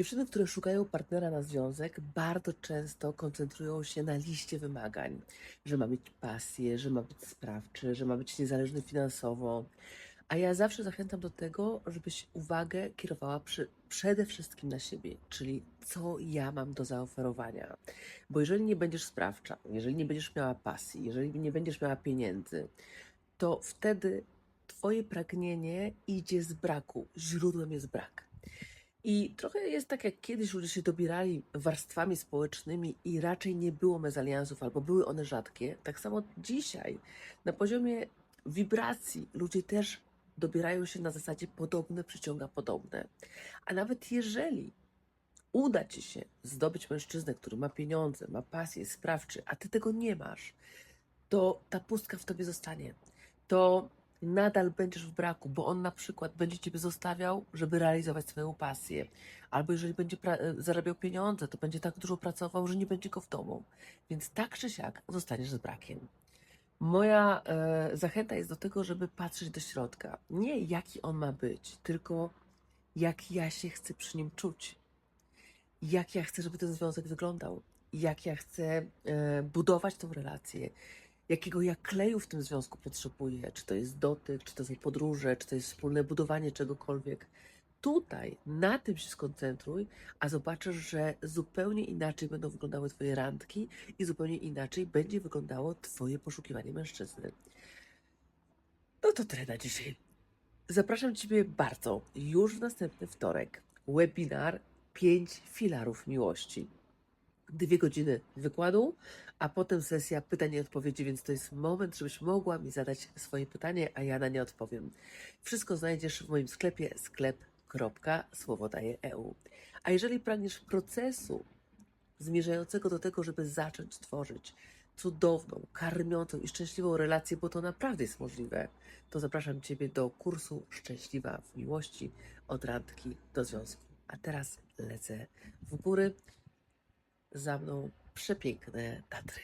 Dziewczyny, które szukają partnera na związek, bardzo często koncentrują się na liście wymagań, że ma mieć pasję, że ma być sprawczy, że ma być niezależny finansowo. A ja zawsze zachęcam do tego, żebyś uwagę kierowała przy, przede wszystkim na siebie, czyli co ja mam do zaoferowania. Bo jeżeli nie będziesz sprawcza, jeżeli nie będziesz miała pasji, jeżeli nie będziesz miała pieniędzy, to wtedy Twoje pragnienie idzie z braku. Źródłem jest brak. I trochę jest tak, jak kiedyś ludzie się dobierali warstwami społecznymi i raczej nie było mezaliansów, albo były one rzadkie. Tak samo dzisiaj, na poziomie wibracji, ludzie też dobierają się na zasadzie podobne przyciąga podobne. A nawet jeżeli uda ci się zdobyć mężczyznę, który ma pieniądze, ma pasję, sprawczy, a ty tego nie masz, to ta pustka w tobie zostanie. To nadal będziesz w braku, bo on na przykład będzie ciebie zostawiał, żeby realizować swoją pasję. Albo jeżeli będzie e, zarabiał pieniądze, to będzie tak dużo pracował, że nie będzie go w domu. Więc tak czy siak zostaniesz z brakiem. Moja e, zachęta jest do tego, żeby patrzeć do środka. Nie jaki on ma być, tylko jak ja się chcę przy nim czuć. Jak ja chcę, żeby ten związek wyglądał. Jak ja chcę e, budować tą relację. Jakiego ja kleju w tym związku potrzebuję. Czy to jest dotyk, czy to są podróże, czy to jest wspólne budowanie czegokolwiek. Tutaj, na tym się skoncentruj, a zobaczysz, że zupełnie inaczej będą wyglądały Twoje randki i zupełnie inaczej będzie wyglądało Twoje poszukiwanie mężczyzny. No to tyle na dzisiaj. Zapraszam Ciebie bardzo już w następny wtorek. Webinar 5 filarów miłości. Dwie godziny wykładu, a potem sesja pytań i odpowiedzi, więc to jest moment, żebyś mogła mi zadać swoje pytanie, a ja na nie odpowiem. Wszystko znajdziesz w moim sklepie sklep.słowodaje.eu. A jeżeli pragniesz procesu zmierzającego do tego, żeby zacząć tworzyć cudowną, karmiącą i szczęśliwą relację, bo to naprawdę jest możliwe, to zapraszam Ciebie do kursu Szczęśliwa w Miłości od randki do związku. A teraz lecę w góry. Za mną przepiękne Tatry.